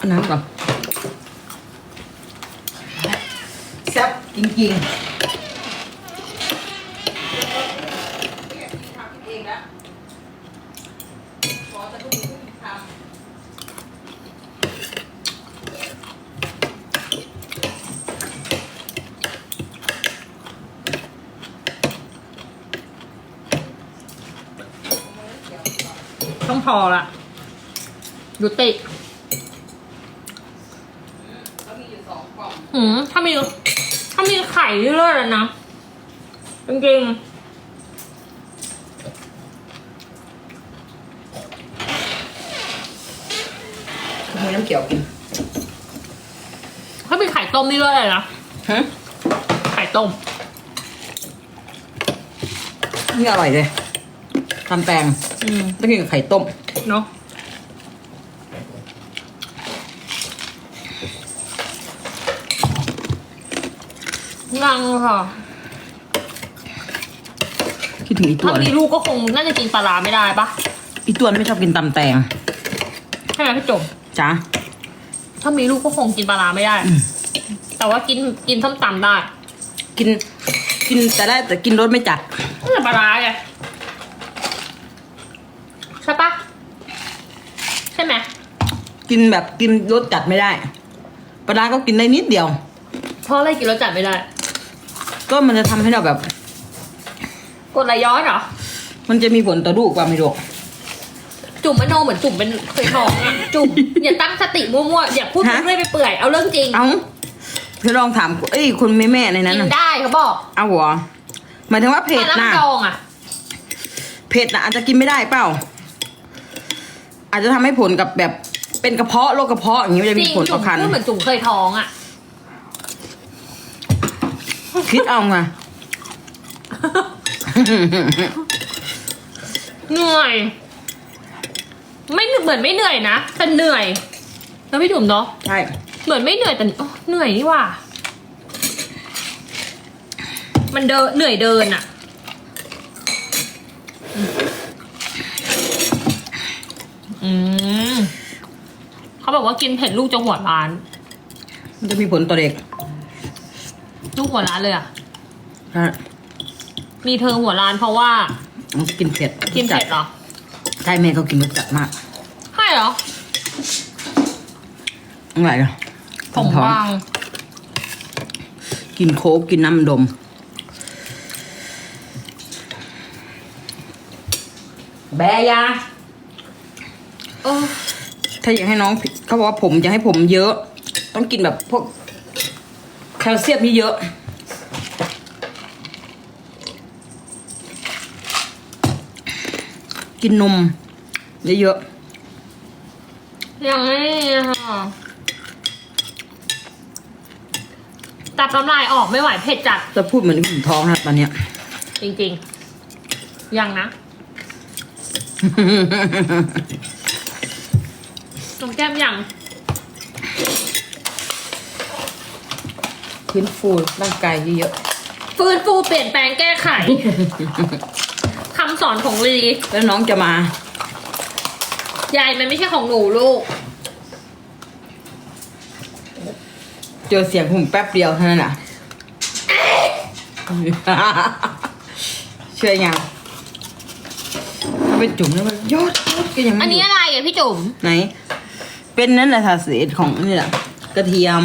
อาน้ำก่อนแซ่บจริงทำเองต้องพอละดูติ เขามีอยู่สองกล่อง หืมถ้ามีถ้ามีไข่เรื่อยๆเลยนะจริงๆมีน้ำเขียวกินๆถ้ามีไข่ต้มนี่เรื่อยเลยนะฮะไข่ต้มนี่อร่อยเลยตำแตงอืมต้องกินกับไข่ต้มเนาะ ยังค่ะ คิดถึงอีตัวถ้าเลมียลูกก็คงน่าจะกินปลาร้าไม่ได้ปะอีตัวไม่ชอบกินตำแตงใช่ไหมพี่จุ๋มจ้าถ้ามีลูกก็คงกินปลาร้าไม่ได้ แต่ว่ากินกินส้มตำได้กินกินแต่ได้แต่กินรสไม่จัดนั่นแหละปลาร้าไงใช่ปะใช่ไหมกินแบบกินรสจัดไม่ได้ปลาร้าก็กินได้นิดเดียว เพราะอะไรกินรสจัดไม่ได้ ก็มันจะทำให้เราแบบ กดไหลย้อนเหรอ มันจะมีผลต่อลูกว่าไม่รู้ จุ่มมโนเหมือนจุ่มเป็นเคยท้องอะจุ่ม อย่าตั้งสติมั่วๆ อย่าพูดฮะ เรื่อยไปเปื่อย เอาเรื่องจริง เอาเธอลองถามเอ้ยคนแม่แม่ๆในนั้นกินน่ะได้เขาบอกเอาหัวหมายถึงว่าเผ็ดถ้านะน้ำดองอะเผ็ดนะอาจจะกินไม่ได้เปล่า อาจจะทำให้ผลกับแบบเป็นกระเพาะโรคกระเพาะอย่างนี้มันจะจริมีงผลจุ่ต่มอคัน พูดเหมือนจุ่มเคยท้องอะ คิดเอาไงเหนื่อย ไม่เหมือนไม่เหนื่อยนะแต่เหนื่อย แล้วพี่จุ่มเนาะใช่ เหมือนไม่เหนื่อยแต่อ๋อเหนื่อยนี่หว่า มันเดินเหนื่อยเดินอะอืมเขาบอกว่ากินเผ็ดลูกจะหัวร้าน มันจะมีผลต่อเด็ก ลูกหัวร้านเลยอะใช่มีเธอหัวร้านเพราะว่ากินเผ็ดกินเผ็ดเหรอ ใช่แม่เขากินรสจัดมากใช่เหรออะไรอะผมท้องบาง กินโค้กกินน้ำดม แบยาเออถ้าอยากให้น้องเขาบอกว่าผมจะให้ผมเยอะ ต้องกินแบบพวก แคลเซียมเยอะๆกินนมเยอะอย่างนี้ค่ะตัดน้ำลายออกไม่ไหวเผ็ดจัดๆจะพูดเหมือนถึงท้องนะตอนเนี้ย จริงๆ ยังนะน้องแก้มยัง พื้นฟูร่างกายเยอะฟื้นฟูเปลี่ยนแปลงแก้ไข คำสอนของลี ๆแล้วน้องจะมา ยายมันไม่ใช่ของหนูลูก เจอเสียงผมแป๊บเดียวเท่านั้นอะเชื่อยังถ้าเป็นจุ่มแล้วมันยอดยอดก็ยังไม่อันนี้หยุดอะไรอะพี่จุ๋มไหน เป็นนั่นแหละค่ะเศษของนี่แหละกระเทียม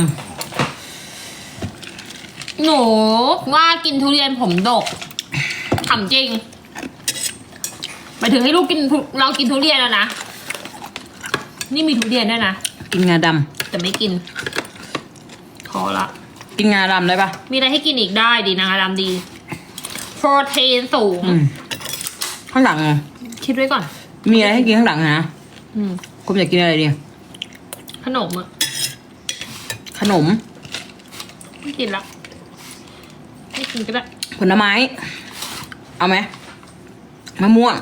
หนูว่ากินทุเรียนผมดกถามจริงหมายถึงให้ลูกกินทุเรากินทุเรียนแล้วนะ นี่มีทุเรียนด้วยนะ กินงาดแต่ไม่กินพอละำกินงาดำได้ปะมีอะไรให้กินอีกได้ดีนะคะดำดี โปรตีนสูง อืม ข้างหลังอะคิดไว้ก่อน มีอะไรให้กินข้างหลังอะนะอืม คุณอยากกินอะไรดีขนมอะขนม ไม่กินละไม่ กินก็ได้ผลไม้ เอาไหมมะม่วง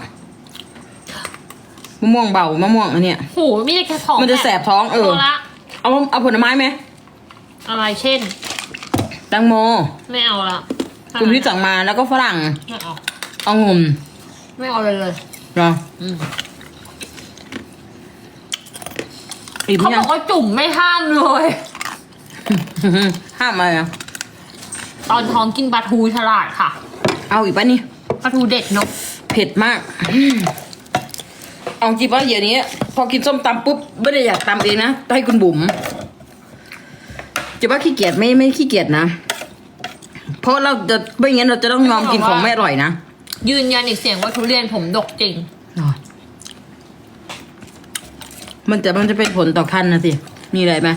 มะม่วงเบามะม่วงอันเนี้ยโหไมแต่ได้แค่ท้องมันจะแสบท้องเออพละเอาเอาผลไม้ไหมอะไรเช่นแตังโม ไม่เอาละคุณที่สั่งมาแล้วก็ฝรั่งไม่เอาเอางุ่มไม่เอาเลยเลยเหรออืมอิ่มเขาบยัองกว่าจุ่มไม่ห้ามเลย ห้ามอะไรอะ ตอนท้องกินปลาทูฉลาดค่ะเอาอีกปะนี่ปลาทูเด็ดเนาะเผ็ดมากอืมเอาจริงว่าเดี๋ยวนี้ พอกินส้มตำปุ๊บไม่ได้อยากตำเองนะให้คุณบุ๋มจะว่าขี้เกียจไม่ไม่ขี้เกียจนะเพราะเราจะไม่งั้นเราจะต้องยอมกินของไม่อร่อยนะยืนยันอีกเสียงว่าทุเรียนผมดกจริง มันจะมันจะเป็นผลต่อคันนะสิมีอะไรไหม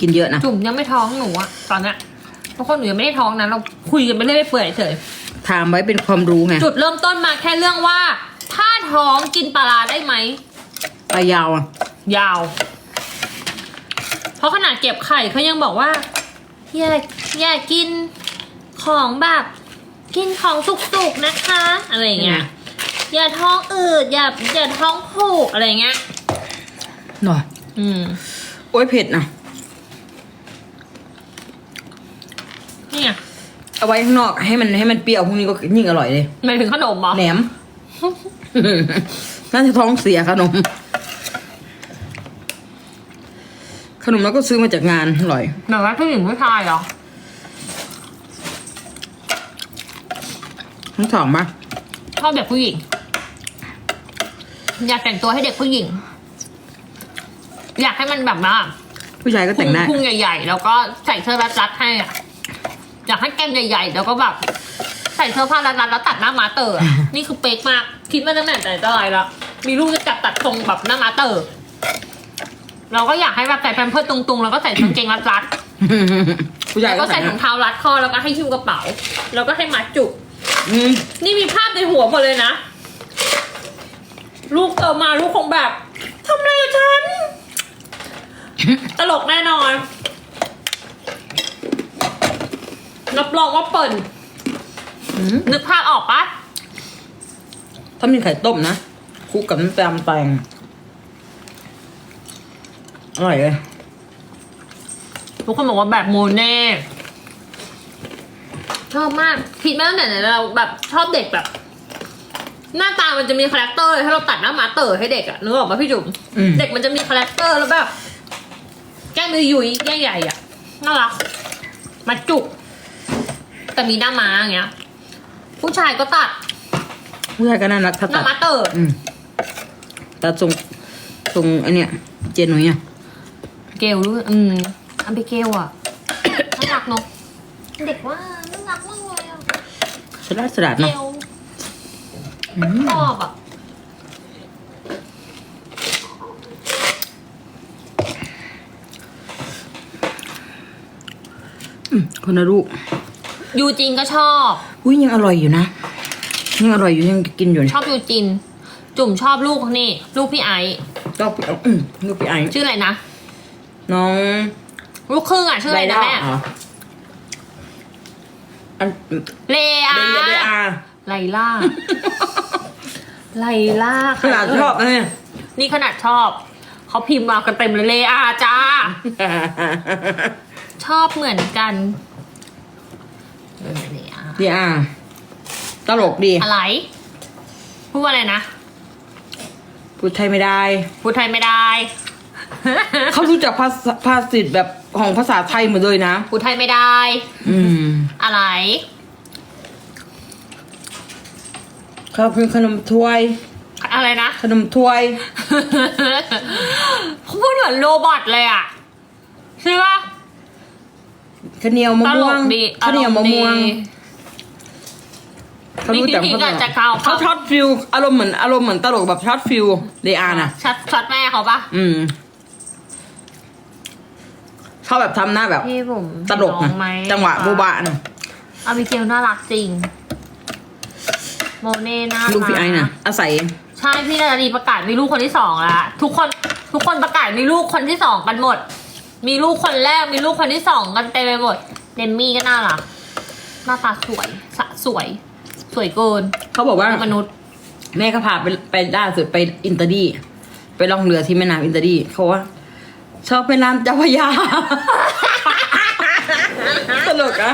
กินเยอะนะ จุ่มยังไม่ท้องหนูอะตอนเนี้ย เพราะคนหนูยังไม่ได้ท้องนะเราคุยกันไปเรื่อยๆเปื่อยเฉยถามไว้เป็นความรู้ไงจุดเริ่มต้นมาแค่เรื่องว่า ถ้าท้องกินปลาร้าได้ไหมปลายาวอะยาว เพราะขนาดเก็บไข่เขายังบอกว่า อย่าอย่ากินของแบบ กินของสุกๆนะคะ อะไรอย่างเงี้ยอย่าท้องอืดอย่าอย่าท้องผูกอะไรอย่างเงี้ยหน่อยอืม โอ้ยเผ็ดนะ เนี่ยเอาไว้ข้างนอกให้มันให้มันเปรี้ยวพวกนี้ก็ยิ่งอร่อยเลยหมายถึงขนมเหรอแหนม น่าจะท้องเสียขนม ขนมแล้วก็ซื้อมาจากงานอร่อยหมายว่าผู้หญิงผู้ชายเหรอ ทั้งสองปะชอบเด็กผู้หญิง อยากแต่งตัวให้เด็กผู้หญิง อยากให้มันแบบว่าผู้ชายก็แต่งได้ พุงใหญ่ ๆ แล้วก็ใส่เสื้อรัดๆให้อะ อยากให้แก้มใหญ่ๆ แล้วก็แบบใส่เสื้อผ้ารัดๆแล้วตัดหน้ามาเตอร์อะ นี่คือเป๊กมาก คิดมาตั้งแต่แต่จะอะไรแล้วมีลูกจะจับตัดทรงแบบหน้ามาเตอร์ เราก็อยากให้แบบใส่แพมเพิร์สตรงๆ แล้วก็ใส่กางเกงรัดผู้ๆชายแล้วก็ก็ใส่แต่งถุได้งเท้ารัดคอแล้วก็ให้หิ้วกระเป๋า แล้วก็ให้มัดจุก อืมนี่มีภาพในหัวหมดเลยนะ ลูกเติมมาลูกคงแบบทำอะไรกับฉัน ตลกแน่นอน รับรองว่าเปิ่นอืมนึกภาพออกปะถ้ามีไข่ต้มนะคลุกกับน้ำตาลแตงอร่อยเลยทุกคนบอกว่าแบบโมเน่ชอบมากคิดมาตั้งแต่ไหนเราแบบชอบเด็กแบบ หน้าตามันจะมีคาแรคเตอร์เลยถ้าเราตัดหน้ามาเตอร์ให้เด็กอะนึกออกปะพี่จุ๋มอืมเด็กมันจะมีคาแรคเตอร์แล้วแบบแก้มยุยๆใหญ่ๆอะน่ารักมาจุก แต่มีหน้าม้าอย่างเงี้ย ผู้ชายก็ตัดผู้ชายก็น่ารักถ้าหตัน้าดม้าเตอร์อืมตัดทรงทรงไอเนี้ยเจนหนุ่ยอะเกลด้วยอืมอันเบเกลอะ น่ารักเนาะเด็กว่าน่ารักมากเลยอะสลัดสลัดเกเนาะลชอบอะคนละลูก ยูจินก็ชอบ อุ้ยยังอร่อยอยู่นะยังอร่อยอยู่ยังกินอยู่ชอบยูจิน จุ่มชอบลูกนี่ ลูกพี่ไอซ์ชอบเอาอืมลูกพี่ไอชื่ออะไรนะ น้องลูกครึ่งอะชื่ออะไรนะแม่เหรออันเลอาเดยเดยอาไลล่า ไลล่าขนาดชอบนะเนี่ยนี่ขนาดชอบ เขาพิมพ์มากันเต็มเลยเลอาจ้า ชอบเหมือนกันเอ อเลอาเดยอาตลกดีอะไร พูดว่าอะไรนะ พูดไทยไม่ได้ พูดไทยไม่ได้ เขารู้จักภาษาภาษิตแบบของภาษาไทยหมดเลยนะ พูดไทยไม่ได้ อืม อะไรเขาเป็นขนมถ้วย อะไรนะ ขนมถ้วย เขาพูดเหมือนโรบอทเลยอะ ใช่ปะข้าวเหนียวมะตลม่วงกดีข้าวเหนียวมะม่วงอารณ์ดี เขารู้จักนี่ภาพี่ษาก็จะเข้าเขาช็อตฟิลอารมณ์เหมือนอารมณ์เหมือนตลกแบบช็อตฟิลเดอาน่ะชัดชัดแม่เขาปะอืมชอบแบบทำหน้าแบบพี่ผมตลกน้นะองไหมจังหวะโบบะน่ะอาบิเกลน่ารักจริง โมเน่น่ารักลูกพี่ไอ้น่ะ อาศัย ใช่พี่นาดีประกาศมีลูกคนที่สองแล้วทุกคนทุกคนประกาศมีลูกคนที่สองกันหมด มีลูกคนแรกมีลูกคนที่สองกันเต็มไปหมดเดมมี่ก็น่ารักหน้าตาสวยสะสวย สวยเกินเขาบอกว่า มนุษย์ แม่ก็พาไปไปล่าสุดไปอินเตอร์ดี ไปล่องเรือที่แม่น้ำอินเตอร์ดีเขาว่า ชอบแม่น้ำเจ้าพระยา ตลกอะ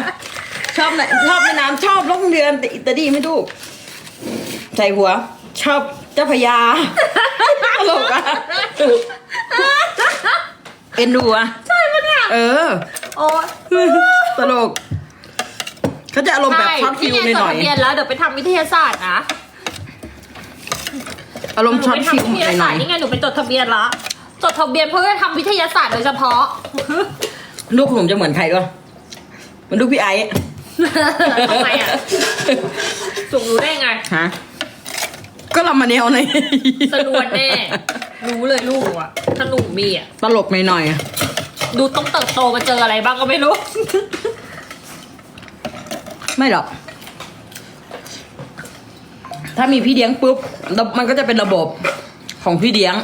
ชอบไหนชอบแม่น้ำชอบล่องเรือแต่อินเตอร์ดีไม่ถูกใส่หัว ชอบเจ้าพระยา ตลกอะเอ็นดูอะใช่ปะเนี่ยเออ โอ้ยตลก เขาจะอารมณ์แบบช็อตฟิลนี่ไงหจดน่อยทะเบียนแล้วเดี๋ยวไปทำวิทยาศาสตร์นะๆอารมณ์ช็อตหนูไปฟิลทำวิทยาหศาน่สตอยร์นี่ไงหนูไปจดทะเบียนละจดทะเบียนเพื่อจะทำวิทยาศาสตร์โดยเฉพาะๆลูกผมจะเหมือนใครก็เหมันลูกพี่ไอ้ทำไมอะสุกรู้ได้ไงฮะก็เรามาแนวในสะดวนแน่รู้เลยลูกอะถ้าหนูมีอะตลกหน่อยดูต้องเติบโตมาเจออะไรบ้างก็ไม่รู้ๆ ไม่หรอก ถ้ามีพี่เลี้ยงปุ๊บ มันก็จะเป็นระบบของพี่เลี้ยง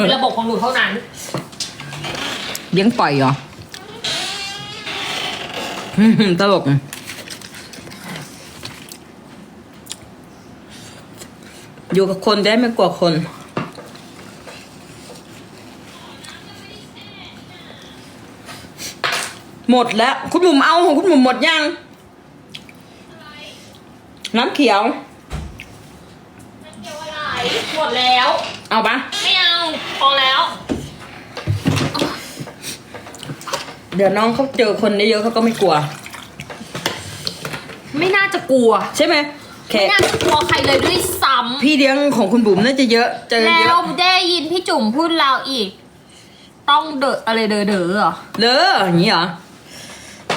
เป็นระบบของหนูเท่านั้น เลี้ยงปล่อยเหรออืมตลกอยู่กับคนจะได้ไม่กลัวคน หมดแล้ว คุณหมุมเอาของคุณหมุมหมดยัง น้ำเขียวหมดแล้ว เอาปะไม่เอาพอแล้ว เดี๋ยวน้องเขาเจอคนเยอะๆเขาก็ไม่กลัว ไม่น่าจะกลัวใช่ไหมแขไม่กน่าจะกลัวใครเลยด้วยซ้ำพี่เลี้ยงของคุณบุ๋มน่าจะเยอะ เจอเยแล้อะวได้ยินพี่จุ๋มพูดเราอีก ต้องเดอะอะไรเดอเดอเหรอ เลออย่างนี้เหรอแน่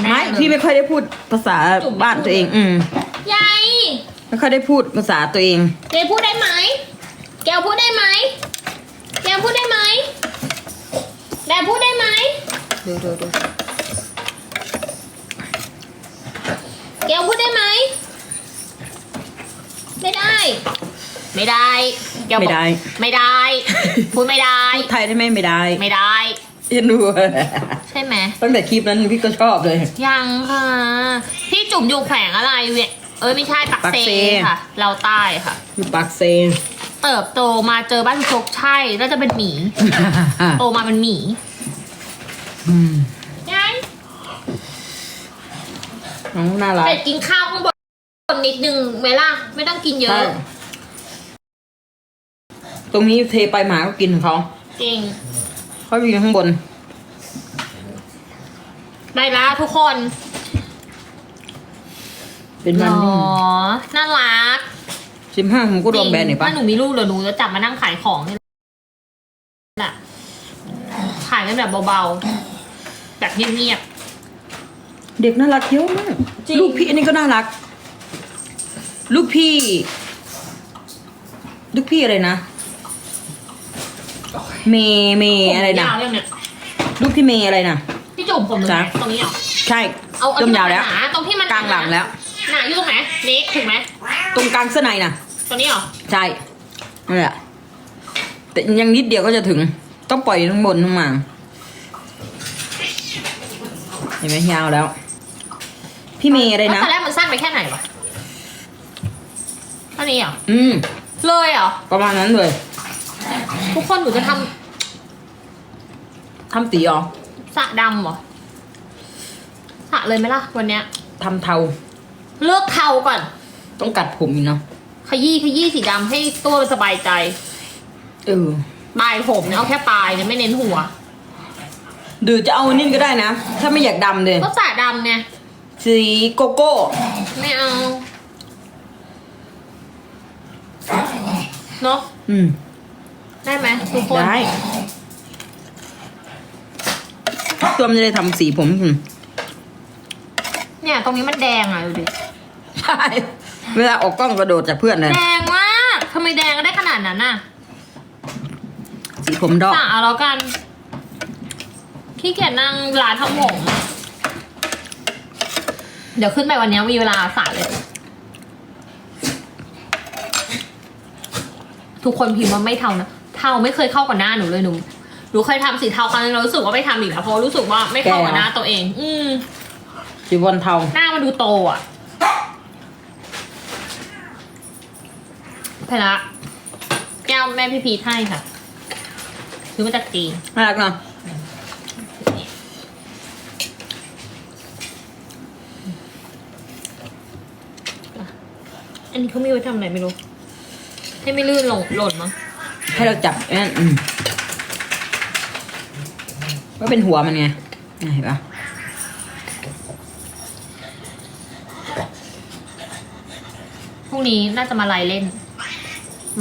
ไม่เลยพี่ไม่ค่อยได้พูดภาษาจุ๋มบ้านตัวเอง อืมยายไม่ค่อยได้พูดภาษาตัวเองแกพูดได้ไหม แกวพูดได้ไหม แกวพูดได้ไหมแกพูดได้ไหมดูดูดูแกวพูดได้ไหม ไม่ได้ ไม่ได้แกวบอกไม่ได้ ไม่ได้ พูดไม่ได้ พูดไทยได้ไหมไม่ได้ ไม่ได้ เอ็นดูใช่ไหมตั้งแต่คลิปนั้นพี่ก็ชอบเลย ยังค่ะ พี่จุ๋มอยู่แขวงอะไรเวยเอ้ยไม่ใช่ปักปักเซเซค่ะ เราใต้ค่ะอยู่ปากเซนเติบโตมาเจอบ้านพี่โชคใช่น่าจะเป็นหมี โตมาเป็นหมีอืมยายน้องน่ารักเป็ดกินข้าวข้างบนนิดนึงเวลาไม่ต้องกินเยใช่อะ ตรงนี้เทไปหมาก็กินของเขาจริง เขาอยู่ข้างบน ได้แล้วทุกคนเป็นหรมันอน่ารักสิบห้าผมก็รวมแบรนด์หน่อยปะถ้าหนูมีลูกเดี๋ยวหนูจะจับมานั่งขายของนี่แหละขายกันแบบเบาๆ แบบเงียบ เด็กน่ารักเยอะมากจริง ลูกพี่อันนี้ก็น่ารัก ลูกพี่ ลูกพี่อะไรนะ เมย์เมๆย์อะไรนะยาวยังเนี่ยลูกพี่เมย์อะไรนะพี่จุ่มผมตรงไหนจ๊ะตรงนี้เหรอใช่เอาเอาเริ่มที่ยาวมันแล้วหนาตรงที่มันกลางหลังแล้วหนาอยู่ตรงไหนนี้ถูกไหมตรงกลางเสื้อในน่ะตรงนี้เหรอใช่นั่นแหละแต่ยังนิดเดียวก็จะถึงต้องปล่อยทั้งบนทั้งมาเห็นไหมยาวแล้ว พี่เมย์อะไรแล้วนะตอนแรกมันสั้นไปแค่ไหนวะอันนี้เหรออืมเลยเหรอประมาณนั้นเลย ทุกคนหนูจะทำทำสีอ๋อสระดำเหรอสระเลยไหมล่ะ วันเนี้ย ทำเทา เลือกเทาก่อน ต้องกัดผมอีกเนาะ ขยี้ขยี้สีดำให้ตัวมันสบายใจ เออ ปลายผมเนี่ยเอาแค่ปลายเนี่ยไม่เน้นหัว หรือจะเอาอันนี่ก็ได้นะ ถ้าไม่อยากดำเลย ก็สระดำไงสีโกโก้ ไม่เอา เนาะอืม ได้ไหมทุกคน ได้ ตัวมันจะได้ทำสีผมอืมเนี่ยตรงนี้มันแดงอะดูดิ ใช่เวลาออกกล้องกระโดดจากเพื่อนเลยแดงมากทำไมแดงได้ขนาดนั้นน่ะสีผมดอกสระเอาแล้วกัน ขี้เกียจนั่งร้านทำผมเดี๋ยวขึ้นไปวันนี้มีเวลาสระเลย ทุกคนพิมพ์ว่าไม่เทานะ เทาไม่เคยเข้ากับหน้าหนูเลยหนูหนูเคยทำสีเทาครั้งนึงเรารู้สึกว่าไม่ทำอีกแล้วเพราะรู้สึกว่าไม่เข้ากับหน้าตัวเอง อืมสีบอลเทา หน้ามันดูโตอะเพละแก้วแม่พี่พีทให้ค่ะซื้อมาจากจีนน่ารักเนาะอันนี้เขามีไว้ทำอะไรไม่รู้ ให้ไม่ลื่นลงหล่นมั้ง ให้เราจับนั่นอืมว่เป็นหัวมันไงเห็นปะพรุ่งนี้น่าจะมาไล่เล่น